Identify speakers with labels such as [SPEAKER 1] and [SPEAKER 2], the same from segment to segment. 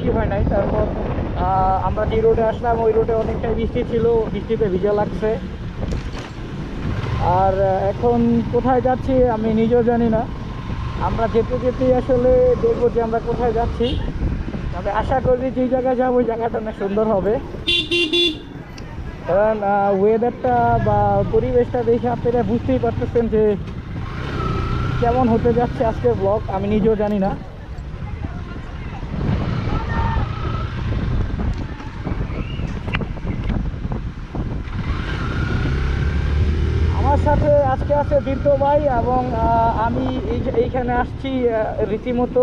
[SPEAKER 1] বৃষ্টি হয় নাই, তারপর আমরা যে রোডে আসলাম, ওই রোডে অনেকটাই বৃষ্টি ছিল, বৃষ্টিতে ভিজা লাগছে। আর এখন কোথায় যাচ্ছি আমি নিজেও জানি না। আমরা যেতে যেতেই আসলে দেখব যে আমরা কোথায় যাচ্ছি। তবে আশা করি যে জায়গায় যাব ওই জায়গাটা অনেক সুন্দর হবে। কারণ ওয়েদারটা বা পরিবেশটা দেখে আপনারা বুঝতেই পারতেছেন যে কেমন হতে যাচ্ছে আজকের ব্লগ আমি নিজেও জানি না। সাথে আজকে আছে বীর্য ভাই এবং আমি এইখানে আসছি রীতিমতো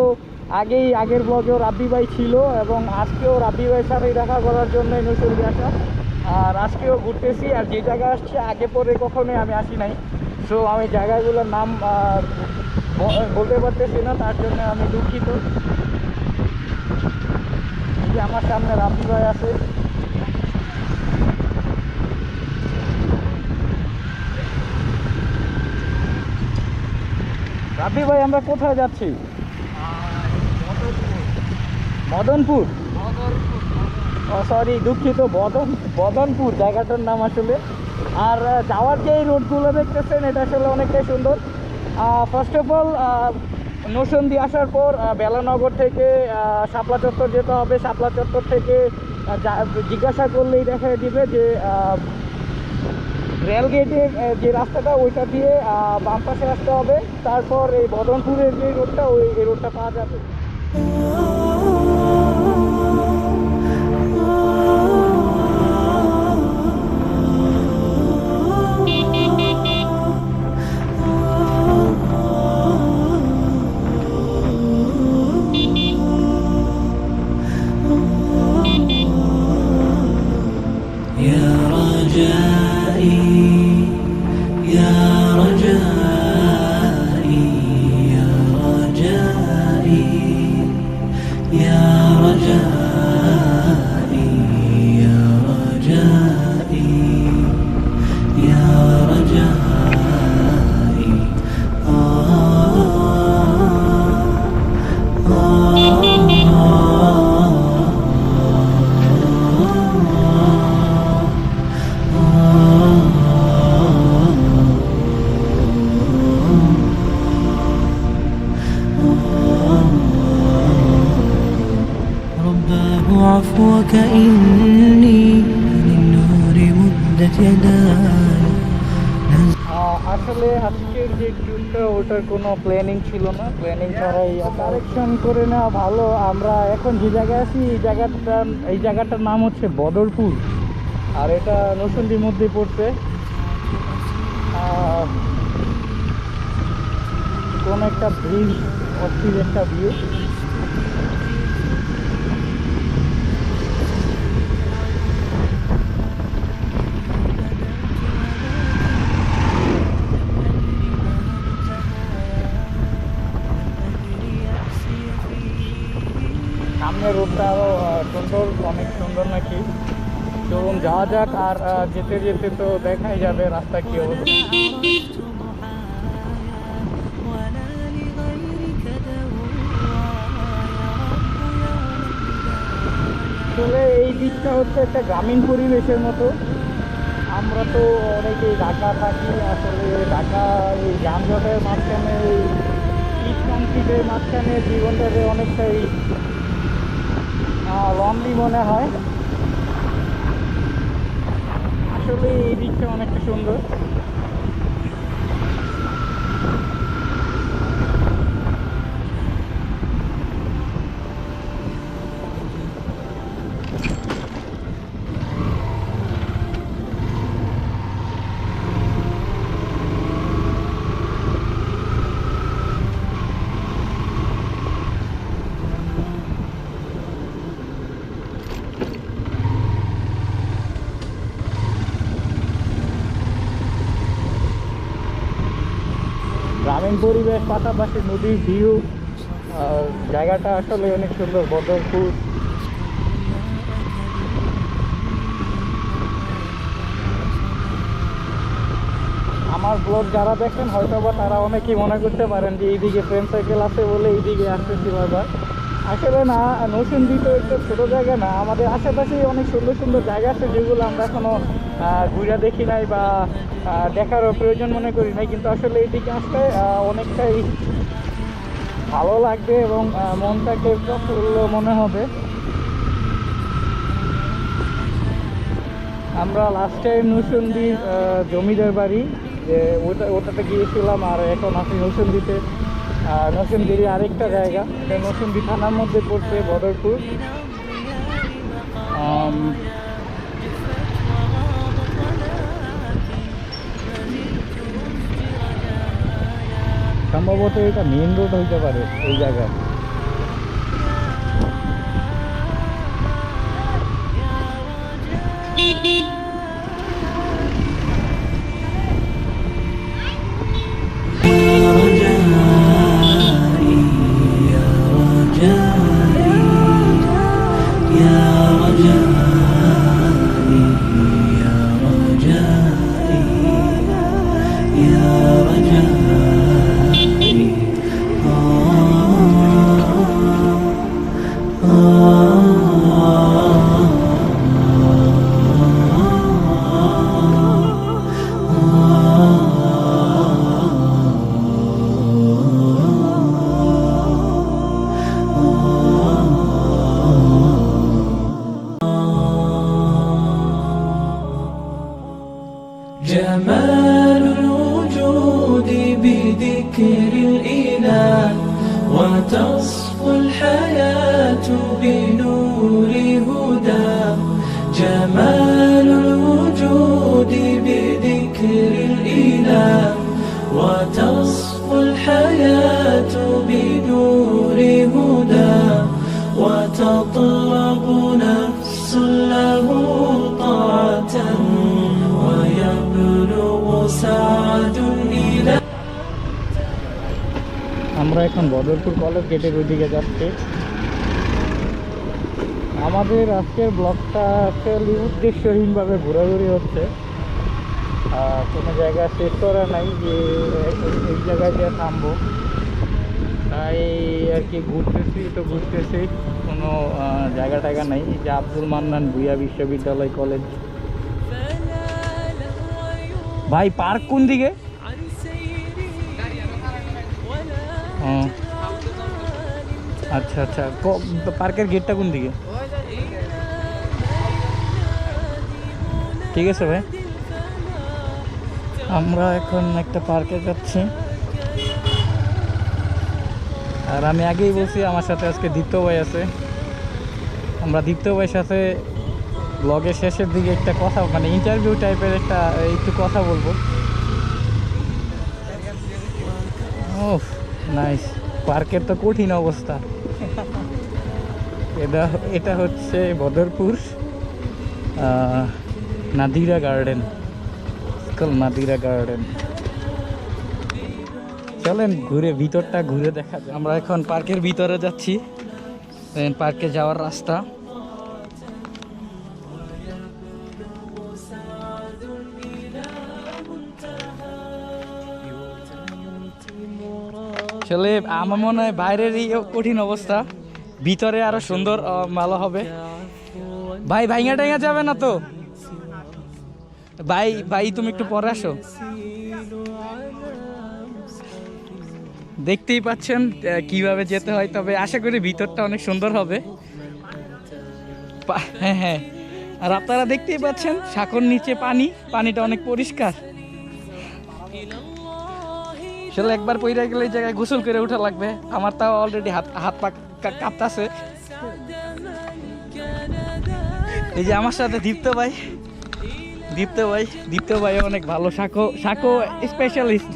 [SPEAKER 1] আগেই, আগের ব্লগেও রাব্বি ভাই ছিল এবং আজকেও রাব্বি ভাইয়ের সাথে দেখা করার জন্য নৈশরী আসা আর আজকেও ঘুরতেছি আর যে জায়গায় আসছি, আগে পরে কখনোই আমি আসি নাই। সো আমি জায়গাগুলোর নাম বলতে পারতেছি না, তার জন্য আমি দুঃখিত। আমার সামনে রাব্বি ভাই আছে। রাব্বি ভাই, আমরা কোথায় যাচ্ছি? মদনপুর। সরি দুঃখিত, বদন, বদনপুর জায়গাটার নাম আসলে। আর যাওয়ার যে রোডগুলো দেখতেছেন, এটা আসলে অনেকটাই সুন্দর। ফার্স্ট অফ অল নসন্দি আসার পর বেলানগর থেকে শাপলা চত্বর যেতে হবে। শাপলা চত্বর থেকে জিজ্ঞাসা করলেই দেখা দিবে যে রেলগেটের গেটের যে রাস্তাটা, ওইটা দিয়ে বাম পাশে আসতে হবে। তারপর এই বদনপুরের যে রোডটা ওই রোডটা পাওয়া যাবে।
[SPEAKER 2] عفوك إني للنور مدت يداي
[SPEAKER 1] আহ, আসলে আজকের যে ট্যুরটা ওটার কোনো প্ল্যানিং ছিল না প্ল্যানিং ছাড়াই কারেকশন করে নেওয়া ভালো আমরা এখন যে জায়গায় আছি এই জায়গাটা এই জায়গাটার নাম হচ্ছে বদরপুর আর এটা নসন্দির মধ্যে পড়ছে আহ, কোন একটা ব্রিজ অস্থির একটা ভিউ যাওয়া যাক আর যেতে যেতে তো দেখাই যাবে রাস্তা কি অবস্থা। এই দিকটা হচ্ছে একটা গ্রামীণ পরিবেশের মতো। আমরা তো অনেকেই ঢাকা থাকি, আসলে ঢাকা এই যানজটের মাঝখানে, এই মাঝখানে জীবনটাকে অনেকটাই লম্বি মনে হয়। আসলে এই দিকটা অনেকটা সুন্দর। পরিবেশ, পাশাপাশি নদী ভিউ জায়গাটা আসলে অনেক সুন্দর, বদরপুর। আমার ব্লগ যারা দেখেন হয়তো বা তারা অনেকেই মনে করতে পারেন যে এইদিকে ফ্রেন্ড সার্কেল আছে বলে এইদিকে আসতেছি বারবার। আসলে না নতুন তো একটা ছোটো জায়গা না, আমাদের আশেপাশেই অনেক সুন্দর সুন্দর জায়গা আছে যেগুলো আমরা এখনও ঘুরে দেখি নাই বা দেখারও প্রয়োজন মনে করি নাই, কিন্তু আসলে এইদিকে আসলে অনেকটাই ভালো লাগবে এবং মনটাকে প্রফুল্ল মনে হবে। আমরা লাস্ট টাইম নৌসন্দির জমিদার বাড়ি, যে ওটা, ওটাতে গিয়েছিলাম আর এখন আছি নৌসন্দিতে। নৌসন্দির আরেকটা জায়গা এটা নৌসন্দি থানার মধ্যে পড়ছে বদরপুর। সম্ভবত এটা মেন রোড হইতে পারে এই জায়গায়
[SPEAKER 2] يا جمال الوجود بذكر الإله وتصفو الحياة بنور هدى وتطلب نفس له طاعة ويبلغ سعد إلى
[SPEAKER 1] আমরা এখন বদরপুর কলেজ গেটের ওইদিকে যাচ্ছি আমাদের আজকের ব্লগটা অ্যাকচুয়ালি উদ্দেশ্যহীনভাবে ঘোরাঘুরি হচ্ছে। কোনো জায়গা শেষ করা নাই যে এই- জায়গায় গিয়ে থামবো। তাই আর কি ঘুরতেছি, তো ঘুরতেছি। কোনো জায়গা টায়গা নাই। যে আব্দুল মান্নান ভুইয়া বিশ্ববিদ্যালয় কলেজ ভাই, পার্ক কোন দিকে? আচ্ছা আচ্ছা। পার্কের গেটটা কোন দিকে? ঠিক আছে ভাই? আমরা এখন একটা পার্কে যাচ্ছি। আর আমি আগেই বলছি আমার সাথে আজকে দীপ্ত ভাই আছে। আমরা দীপ্ত ভাইয়ের সাথে ব্লগের শেষের দিকে একটা কথা মানে ইন্টারভিউ টাইপের একটা, একটু কথা বলব। ও নাইস পার্কের তো কঠিন অবস্থা। এটা এটা হচ্ছে বদরপুর। নাদিরা গার্ডেন। নাদিরা গার্ডেন। চলেন ঘুরে, ভিতরটা ঘুরে দেখা যায় আমরা এখন পার্কের ভিতরে যাচ্ছি। পার্কে যাওয়ার রাস্তা। আসলে আমার মনে হয় বাইরেরই কঠিন অবস্থা, ভিতরে আরও সুন্দর ভালো হবে। ভাই ভাইঙ্গা টাইঙ্গা যাবে না তো? ভাই ভাই, তুমি একটু পরে আসো। দেখতেই পাচ্ছেন কীভাবে যেতে হয়, তবে আশা করি ভিতরটা অনেক সুন্দর হবে। হ্যাঁ হ্যাঁ। আর আপনারা দেখতেই পাচ্ছেন সাঁকর নিচে পানি, পানিটা অনেক পরিষ্কার। আসলে একবার পইরা গেলে এই জায়গায় গোসল করে ওঠা লাগবে। আমার তাও অলরেডি হাত হাত পা কাঁপতাছে। এই যে আমার সাথে দীপ্ত ভাই। দীপ্ত ভাই দীপ্ত ভাই অনেক ভালো শাকো শাকো স্পেশালিস্ট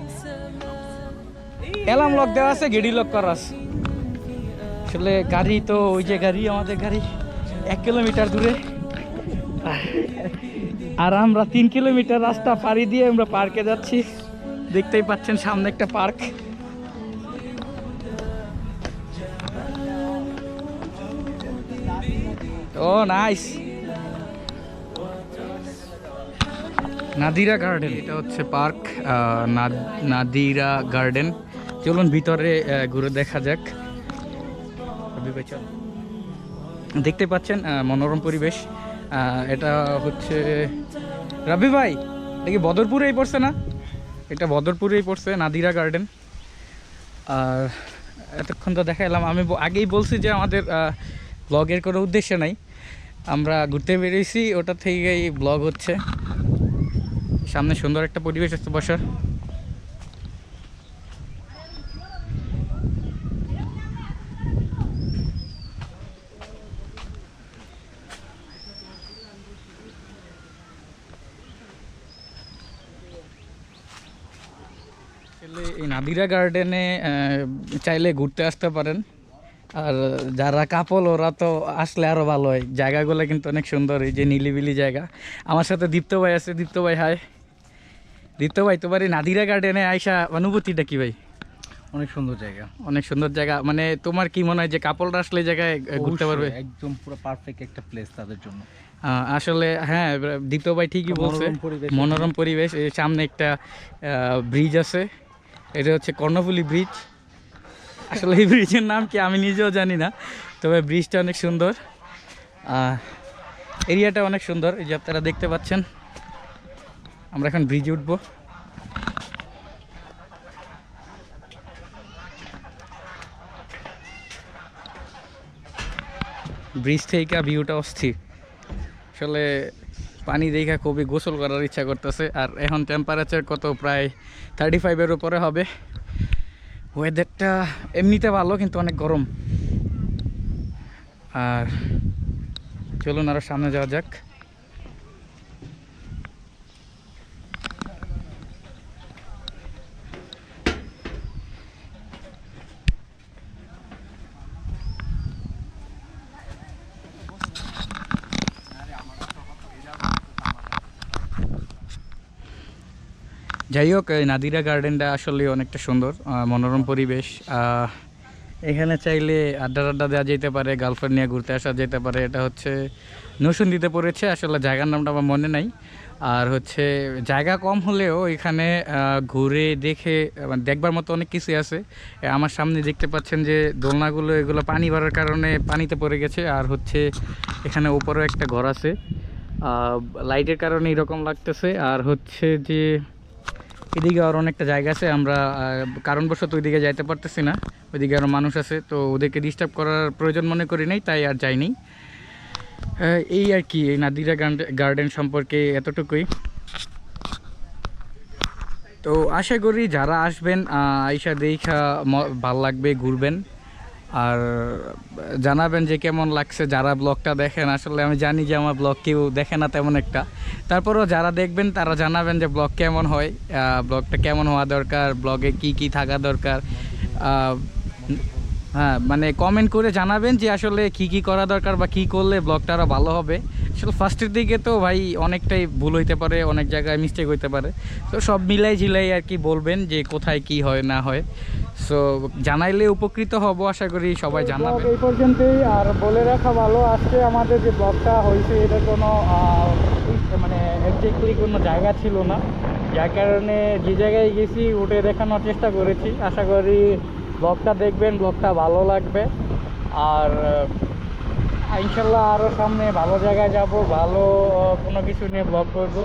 [SPEAKER 1] অ্যালার্ম লক দেওয়া আছে গেডি লক করা আছে। আসলে গাড়ি তো, ওই যে গাড়ি, আমাদের গাড়ি, এক কিলোমিটার দূরে। আর আমরা তিন কিলোমিটার রাস্তা পাড়ি দিয়ে আমরা পার্কে যাচ্ছি। দেখতেই পাচ্ছেন সামনে একটা পার্ক ও নাইস নাদিরা গার্ডেন, এটা হচ্ছে পার্ক নাদিরা গার্ডেন। চলুন ভিতরে ঘুরে দেখা যাক। দেখতে পাচ্ছেন মনোরম পরিবেশ। এটা হচ্ছে রাবি ভাই, দেখি বদরপুরেই পড়ছে না? এটা বদরপুরেই পড়ছে, নাদিরা গার্ডেন। আর এতক্ষণ তো দেখাইলাম, আমি আগেই বলছি যে আমাদের ব্লগের কোনো উদ্দেশ্য নাই। আমরা ঘুরতে বেরিয়েছি, ওটা থেকেই ব্লগ হচ্ছে। সামনে সুন্দর একটা পরিবেশ আছে বসার। এই নাদিরা গার্ডেনে চাইলে ঘুরতে আসতে পারেন। আর যারা কাপল ওরা তো আসলে আরও ভালো হয়। জায়গাগুলো কিন্তু অনেক সুন্দর, এই যে নিলিবিলি জায়গা। আমার সাথে দীপ্ত ভাই আছে। দীপ্ত ভাই হাই দীপ্ত ভাই তোমার এই নাদিরা গার্ডেনে আইসা অনুভূতিটা কি ভাই?
[SPEAKER 3] অনেক সুন্দর জায়গা।
[SPEAKER 1] অনেক সুন্দর জায়গা। মানে তোমার কি মনে হয় যে কাপলরা আসলে জায়গায় ঘুরতে পারবে?
[SPEAKER 3] একদম পুরো পারফেক্ট একটা প্লেস তাদের জন্য।
[SPEAKER 1] আসলে হ্যাঁ দীপ্ত ভাই ঠিকই বলছে।
[SPEAKER 3] মনোরম পরিবেশ।
[SPEAKER 1] এই সামনে একটা ব্রিজ আছে। এটা হচ্ছে কর্ণফুলি ব্রিজ আসলে এই ব্রিজের নাম কি আমি নিজেও জানি না তবে ব্রিজটা অনেক সুন্দর। এরিয়াটা অনেক সুন্দর এই যে আপনারা দেখতে পাচ্ছেন। আমরা এখন ব্রিজে উঠবো। ব্রিজ থেকে ভিউটা অস্থির। আসলে পানি দেখা খুবই গোসল করার ইচ্ছা করতেছে, আর এখন টেম্পারেচার কত? প্রায় থার্টি ফাইভের উপরে হবে। ওয়েদারটা এমনিতে ভালো, কিন্তু অনেক গরম। আর চলুন আরও সামনে যাওয়া যাক। যাই হোক নাদিরা গার্ডেনটা আসলে অনেকটা সুন্দর মনোরম পরিবেশ। এখানে চাইলে আড্ডা আড্ডা দেওয়া যেতে পারে গার্লফ্রেন্ড নিয়ে ঘুরতে আসা যেতে পারে। এটা হচ্ছে নসুন্দিতে পড়েছে, আসলে জায়গার নামটা আমার মনে নাই। আর হচ্ছে জায়গা কম হলেও এখানে ঘুরে দেখে মানে দেখবার মতো অনেক কিছু আছে। আমার সামনে দেখতে পাচ্ছেন যে দোলনাগুলো, এগুলো পানি বাড়ার কারণে পানিতে পড়ে গেছে। আর হচ্ছে এখানে উপরেও একটা ঘর আছে। লাইটের কারণে এরকম লাগতেছে। আর হচ্ছে যে এদিকে আর অনেকটা জায়গা আছে, আমরা কারণবশত ওইদিকে যাইতে পারতেছি না। ওইদিকে আরও মানুষ আছে, তো ওদেরকে ডিস্টার্ব করার প্রয়োজন মনে করি নাই, তাই আর যাইনি। এই আর কি, এই নাদিরা গার্ডেন সম্পর্কে এতটুকুই। তো আশা করি যারা আসবেন আইসা দেখা ভালো লাগবে, ঘুরবেন। আর জানাবেন যে কেমন লাগছে যারা ব্লগটা দেখেন। আসলে আমি জানি যে আমার ব্লগ কেউ দেখে না তেমন একটা। তারপরেও যারা দেখবেন, তারা জানাবেন যে ব্লগ কেমন হয়। ব্লগটা কেমন হওয়া দরকার, ব্লগে কি কি থাকা দরকার। হ্যাঁ মানে কমেন্ট করে জানাবেন যে আসলে কি কি করা দরকার বা কি করলে ব্লগটা আরও ভালো হবে। আসলে ফার্স্টের দিকে তো ভাই অনেকটাই ভুল হইতে পারে, অনেক জায়গায় মিস্টেক হইতে পারে। তো সব মিলাই ঝিলাই আর কি বলবেন যে কোথায় কি হয়, না হয়। সো জানাইলে উপকৃত হব, আশা করি সবাই জানাবে এই পর্যন্তই, আর বলে রাখা ভালো, আজকে আমাদের যে ব্লগটা হয়েছে, এটা কোনো মানে একজাক্টলি কোনো জায়গা ছিল না। যার কারণে যে জায়গায় গেছি, উঠে দেখানোর চেষ্টা করেছি। আশা করি ব্লগটা দেখবেন ব্লগটা ভালো লাগবে। আর ইনশাল্লাহ আরও সামনে ভালো জায়গায় যাব ভালো কোনো কিছু নিয়ে ব্লগ করব।